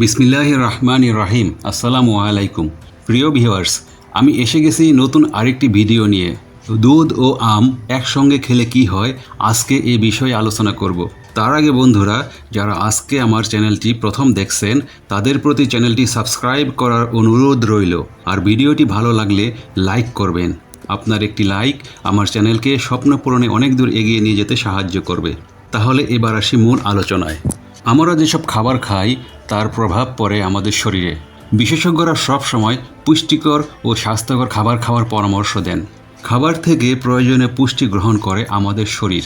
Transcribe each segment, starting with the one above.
বিসমিল্লাহ রহমান রাহিম আসসালামু আলাইকুম প্রিয় ভিউয়ার্স, আমি এসে গেছি নতুন আরেকটি ভিডিও নিয়ে। দুধ ও আম একসঙ্গে খেলে কি হয়, আজকে এ বিষয়ে আলোচনা করব। তার আগে বন্ধুরা, যারা আজকে আমার চ্যানেলটি প্রথম দেখছেন, তাদের প্রতি চ্যানেলটি সাবস্ক্রাইব করার অনুরোধ রইল। আর ভিডিওটি ভালো লাগলে লাইক করবেন। আপনার একটি লাইক আমার চ্যানেলকে স্বপ্ন পূরণে অনেক দূর এগিয়ে নিয়ে যেতে সাহায্য করবে। তাহলে এবার আসি মূল আলোচনায়। আমরা যেসব খাবার খাই, তার প্রভাব পড়ে আমাদের শরীরে। বিশেষজ্ঞরা সব সময় পুষ্টিকর ও স্বাস্থ্যকর খাবার খাওয়ার পরামর্শ দেন। খাবার থেকে প্রয়োজনে পুষ্টি গ্রহণ করে আমাদের শরীর।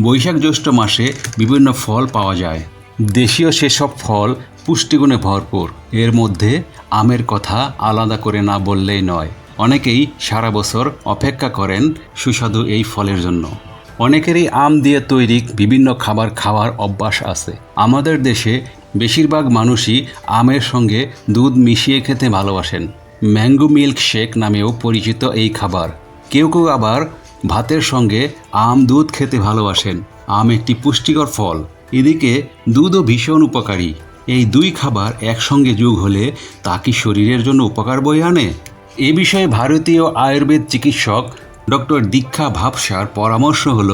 বৈশাখ জ্যৈষ্ঠ মাসে বিভিন্ন ফল পাওয়া যায়। দেশীয় সেসব ফল পুষ্টিগুণে ভরপুর। এর মধ্যে আমের কথা আলাদা করে না বললেই নয়। অনেকেই সারা বছর অপেক্ষা করেন সুস্বাদু এই ফলের জন্য। অনেকেরই আম দিয়ে তৈরি বিভিন্ন খাবার খাওয়ার অভ্যাস আছে। আমাদের দেশে বেশিরভাগ মানুষই আমের সঙ্গে দুধ মিশিয়ে খেতে ভালোবাসেন। ম্যাঙ্গো মিল্ক শেক নামেও পরিচিত এই খাবার। কেউ কেউ আবার ভাতের সঙ্গে আম দুধ খেতে ভালোবাসেন। আম একটি পুষ্টিকর ফল। এদিকে দুধও ভীষণ উপকারী। এই দুই খাবার একসঙ্গে যোগ হলে তা কি শরীরের জন্য উপকার বয়ে আনে? এ বিষয়ে ভারতীয় আয়ুর্বেদ চিকিৎসক ডক্টর দীক্ষা ভাবসার পরামর্শ হল,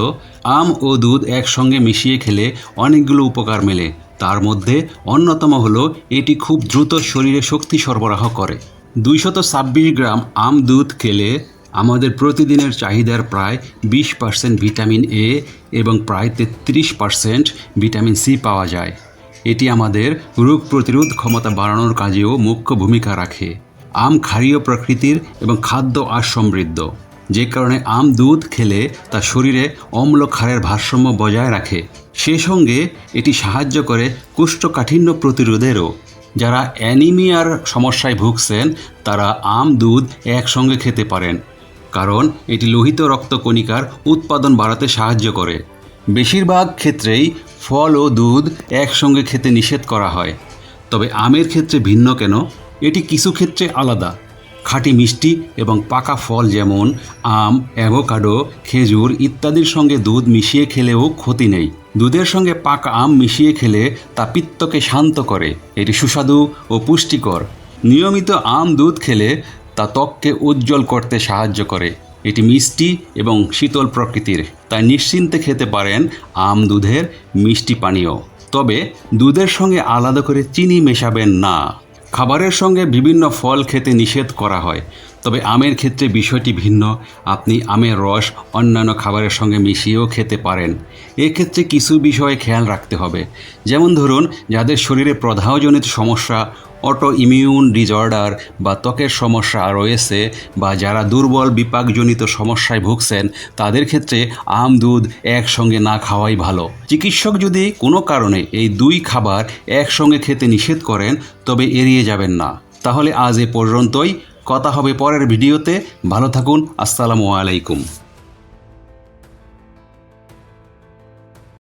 আম ও দুধ একসঙ্গে মিশিয়ে খেলে অনেকগুলো উপকার মেলে। তার মধ্যে অন্যতম হল, এটি খুব দ্রুত শরীরে শক্তি সরবরাহ করে। দুইশত ছাব্বিশ গ্রাম আম দুধ খেলে আমাদের প্রতিদিনের চাহিদার প্রায় বিশ পার্সেন্ট ভিটামিন এ এবং প্রায় তেত্রিশ পার্সেন্ট ভিটামিন সি পাওয়া যায়। এটি আমাদের রোগ প্রতিরোধ ক্ষমতা বাড়ানোর কাজেও মুখ্য ভূমিকা রাখে। আম ক্ষারীয় প্রকৃতির এবং খাদ্য আর সমৃদ্ধ। যে কারণে আম দুধ খেলে তা শরীরে অম্ল ক্ষারের ভারসাম্য বজায় রাখে। সে সঙ্গে এটি সাহায্য করে কুষ্ঠকাঠিন্য প্রতিরোধেরও। যারা অ্যানিমিয়ার সমস্যায় ভুগছেন, তারা আম দুধ একসঙ্গে খেতে পারেন। কারণ এটি লোহিত রক্তকণিকার উৎপাদন বাড়াতে সাহায্য করে। বেশিরভাগ ক্ষেত্রেই ফল ও দুধ একসঙ্গে খেতে নিষেধ করা হয়। তবে আমের ক্ষেত্রে ভিন্ন কেন? এটি কিছু ক্ষেত্রে আলাদা। খাঁটি মিষ্টি এবং পাকা ফল যেমন আম, অ্যাভোকাডো, খেজুর ইত্যাদির সঙ্গে দুধ মিশিয়ে খেলেও ক্ষতি নেই। দুধের সঙ্গে পাকা আম মিশিয়ে খেলে তা পিত্তকে শান্ত করে। এটি সুস্বাদু ও পুষ্টিকর। নিয়মিত আম দুধ খেলে তা ত্বককে উজ্জ্বল করতে সাহায্য করে। এটি মিষ্টি এবং শীতল প্রকৃতির, তাই নিশ্চিন্তে খেতে পারেন আম দুধের মিষ্টি পানীয়। তবে দুধের সঙ্গে আলাদা করে চিনি মেশাবেন না। খাবারের সঙ্গে বিভিন্ন ফল খেতে নিষেধ করা হয়। তবে আমের ক্ষেত্রে বিষয়টি ভিন্ন। আপনি আমের রস অন্যান্য খাবারের সঙ্গে মিশিয়েও খেতে পারেন। এক্ষেত্রে কিছু বিষয়ে খেয়াল রাখতে হবে। যেমন ধরুন, যাদের শরীরে প্রদাহজনিত সমস্যা অটো ইমিউন ডিজঅর্ডার বা ত্বকের সমস্যা রয়েছে বা যারা দুর্বল বিপাকজনিত সমস্যায় ভুগছেন, তাদের ক্ষেত্রে আম, দুধ একসঙ্গে না খাওয়াই ভালো। চিকিৎসক যদি কোনো কারণে এই দুই খাবার একসঙ্গে খেতে নিষেধ করেন, তবে এড়িয়ে যাবেন না। তাহলে আজ এ পর্যন্তই। কথা হবে পরের ভিডিওতে। ভালো থাকুন আসসালামু আলাইকুম।